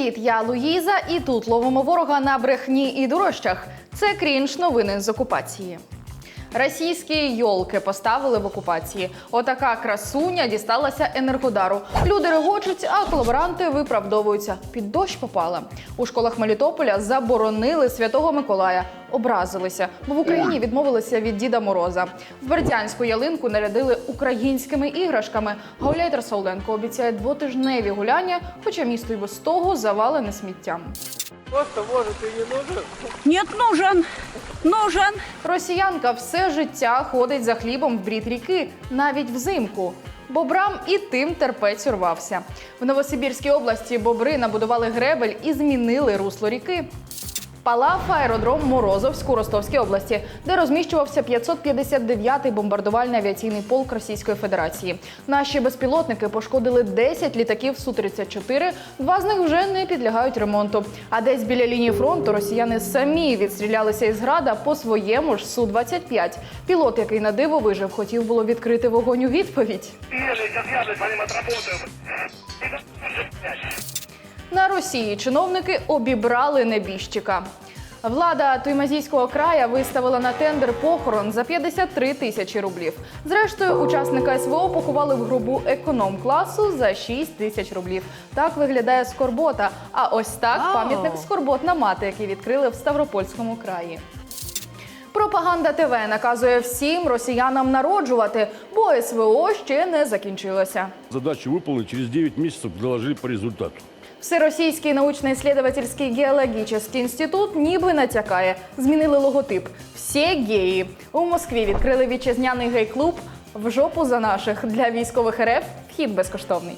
Привіт, я Луїза, і тут ловимо ворога на брехні і дорожчах. Це крінж новини з окупації. Російські йолки поставили в окупації. Отака красуня дісталася енергодару. Люди регочуть, а колаборанти виправдовуються. Під дощ попала. У школах Мелітополя заборонили святого Миколая. Образилися, бо в Україні відмовилися від Діда Мороза. В Бердянську ялинку нарядили українськими іграшками. Гауляйтер Сауленко обіцяє двотижневі гуляння, хоча місто й без того завалене сміттям. Просто может и не нужен. Нет, нужен. Нужен. Росіянка все життя ходить за хлібом в брід ріки, навіть взимку. Бобрам і тим терпець урвався. В Новосибірській області бобри набудували гребель і змінили русло ріки. Палав аеродром Морозовськ у Ростовській області, де розміщувався 559-й бомбардувальний авіаційний полк Російської Федерації. Наші безпілотники пошкодили 10 літаків Су-34, два з них вже не підлягають ремонту. А десь біля лінії фронту росіяни самі відстрілялися із града по своєму ж Су-25. Пілот, який на диво вижив, хотів було відкрити вогонь у відповідь. Ним отработаю. На Росії чиновники обібрали небіжчика. Влада Туймазійського края виставила на тендер похорон за 53 тисячі рублів. Зрештою, учасника СВО поховали в гробу економ-класу за 6 тисяч рублів. Так виглядає скорбота. А ось так пам'ятник скорботна мати, який відкрили в Ставропольському краї. Пропаганда ТВ наказує всім росіянам народжувати, бо СВО ще не закінчилося. Задачу выполнить через 9 месяцев доложили по результату. Всеросійський научно-исследовательский геологічний інститут ніби натякає. Змінили логотип. Всі геї. У Москві відкрили вітчизняний гей-клуб в жопу за наших для військових РФ. Вхід безкоштовний.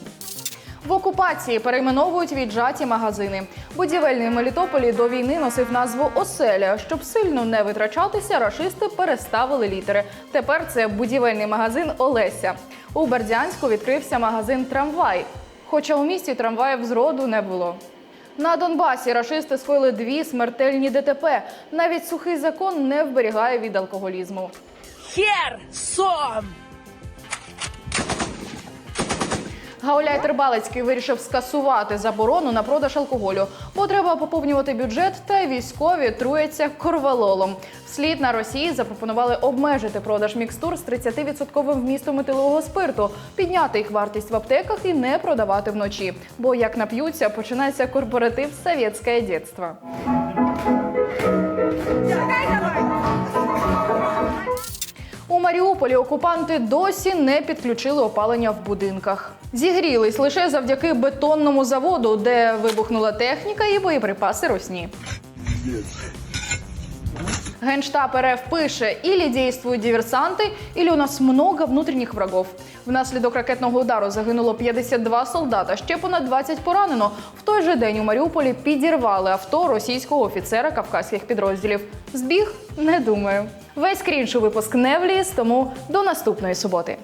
В окупації перейменовують віджаті магазини. Будівельний Мелітополі до війни носив назву Оселя. Щоб сильно не витрачатися, рашисти переставили літери. Тепер це будівельний магазин Олеся. У Бердянську відкрився магазин Трамвай. Хоча у місті трамваїв зроду не було. На Донбасі рашисти скоїли дві смертельні ДТП. Навіть сухий закон не вберігає від алкоголізму. Хер сом. Гауляйтер вирішив скасувати заборону на продаж алкоголю, бо треба поповнювати бюджет, та військові труяться корвалолом. Вслід на Росії запропонували обмежити продаж мікстур з 30% вмістом метилового спирту, підняти їх вартість в аптеках і не продавати вночі. Бо як нап'ються, починається корпоратив совєтське дитинство. Маріуполі окупанти досі не підключили опалення в будинках. Зігрілись лише завдяки бетонному заводу, де вибухнула техніка і боєприпаси русні. Генштаб РФ пише, ілі дійствують диверсанти, ілі у нас много внутрішніх врагов. Внаслідок ракетного удару загинуло 52 солдата, ще понад 20 поранено. В той же день у Маріуполі підірвали авто російського офіцера кавказьких підрозділів. Збіг? Не думаю. Весь крінж у випуск не вліз, тому до наступної суботи.